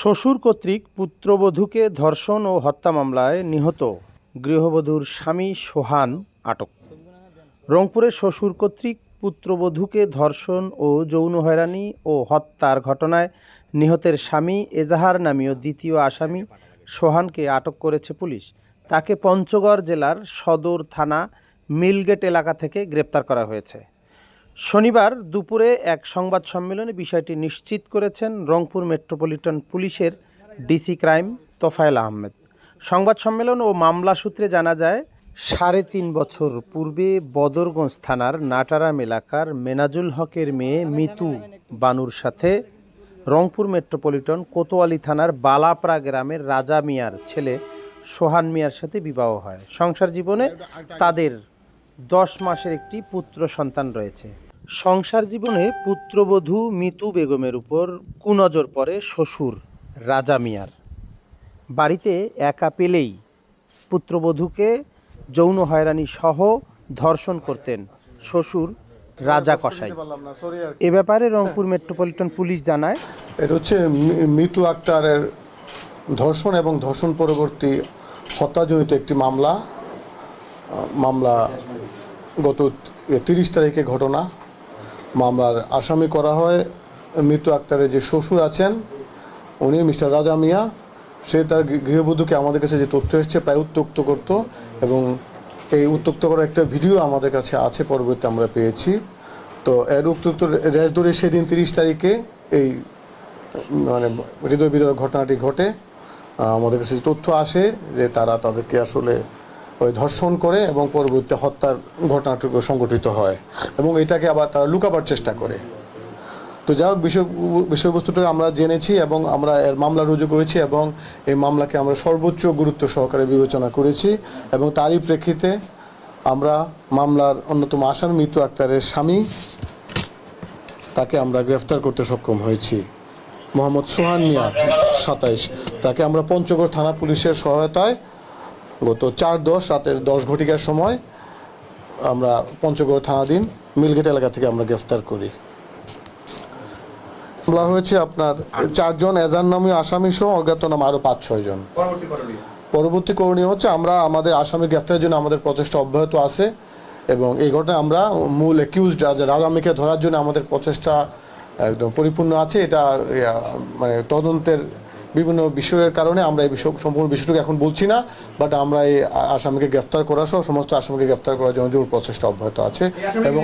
শ্বশুর কর্তৃক পুত্রবধূকে ধর্ষণ ও হত্যা মামলায় নিহত গৃহবধূর স্বামী সোহান আটক। রংপুরের শ্বশুর কর্তৃক পুত্রবধূকে ধর্ষণ ও যৌন হয়রানি ও হত্যার ঘটনায় নিহতের স্বামী এজাহার নামীয় দ্বিতীয় আসামি সোহানকে আটক করেছে পুলিশ। তাকে পঞ্চগড় জেলার সদর থানা মিলগেট এলাকা থেকে গ্রেপ্তার করা হয়েছে। শনিবার দুপুরে এক সংবাদ সম্মেলনে বিষয়টি নিশ্চিত করেছেন রংপুর মেট্রোপলিটন পুলিশের ডিসি ক্রাইম তোফায়েল আহমেদ। সংবাদ সম্মেলন ও মামলা সূত্রে জানা যায়, সাড়ে তিন বছর পূর্বে বদরগঞ্জ থানার নাটারাম এলাকার মেনাজুল হকের মেয়ে মিতু বানুর সাথে রংপুর মেট্রোপলিটন কোতোয়ালি থানার বালাপড়া গ্রামের রাজা মিয়ার ছেলে সোহান মিয়ার সাথে বিবাহ হয়। সংসার জীবনে তাদের দশ মাসের একটি পুত্র সন্তান রয়েছে। সংসার জীবনে পুত্রবধূ মিতু বেগমের উপর কুনজর পড়ে শ্বশুর রাজা মিয়ার। বাড়িতে একা পেলেই পুত্রবধূকে যৌন হয়রানি সহ ধর্ষণ করতেন শ্বশুর রাজা কসাই। এ ব্যাপারে রংপুর মেট্রোপলিটন পুলিশ জানায়, এটা হচ্ছে মিতু আক্তারের ধর্ষণ এবং ধর্ষণ পরবর্তী হত্যাজনিত একটি মামলা। মামলা গত তিরিশ তারিখে ঘটনা। মামলার আসামি করা হয়। মিতু আক্তারের যে শ্বশুর আছেন, উনি মিস্টার রাজা মিয়া। সে তার গৃহবধূকে আমাদের কাছে যে তথ্য এসেছে প্রায় উত্তক্ত করত এবং এই উত্তক্ত করার একটা ভিডিও আমাদের কাছে আছে পরবর্তী আমরা পেয়েছি। তো এর উত্তক্ত রেশ ধরে সেদিন তিরিশ তারিখে এই মানে হৃদয় বিদারক ঘটনাটি ঘটে। আমাদের কাছে তথ্য আসে যে তারা তাদেরকে আসলে ওই ধর্ষণ করে এবং পরবর্তী হত্যার ঘটনাটুকু সংঘটিত হয় এবং এটাকে আবার তারা লুকাবার চেষ্টা করে। তো যাই হোক, বিষয় বিষয়বস্তুটা আমরা জেনেছি এবং আমরা এর মামলা রুজু করেছি এবং এই মামলাকে আমরা সর্বোচ্চ গুরুত্ব সহকারে বিবেচনা করেছি এবং তারই প্রেক্ষিতে আমরা মামলার অন্যতম আসামি মৃত্যু আক্তারের স্বামী তাকে আমরা গ্রেফতার করতে সক্ষম হয়েছি। মোহাম্মদ সোহান মিয়া সাতাইশ। তাকে আমরা পঞ্চগড় থানা পুলিশের সহায়তায় গত চার দশ রাতের দশ ঘটিকার সময় আমরা পঞ্চগড় থানাধীন মিলগেট এলাকা থেকে আমরা গ্রেফতার করি। মামলা হয়েছে আপনার চারজন এজার নামীয় আসামি সহ অজ্ঞাতনামা আরও পাঁচ ছয় জন। পরবর্তী করণীয়? হচ্ছে আমরা আমাদের আসামি গ্রেফতারের জন্য আমাদের প্রচেষ্টা অব্যাহত আছে এবং এই ঘটনায় আমরা মূল অ্যাকিউজড রাজামিকে ধরার জন্য আমাদের প্রচেষ্টা একদম পরিপূর্ণ আছে। এটা মানে তদন্তের বিভিন্ন বিষয়ের কারণে আমরা এই বিষয় সম্পূর্ণ বিষয়টুকু এখন বলছি না বাট আমরা এই আসামিকে গ্রেফতার করা সহ সমস্ত আসামিকে গ্রেফতার করার জন্য জোর প্রচেষ্টা অব্যাহত আছে এবং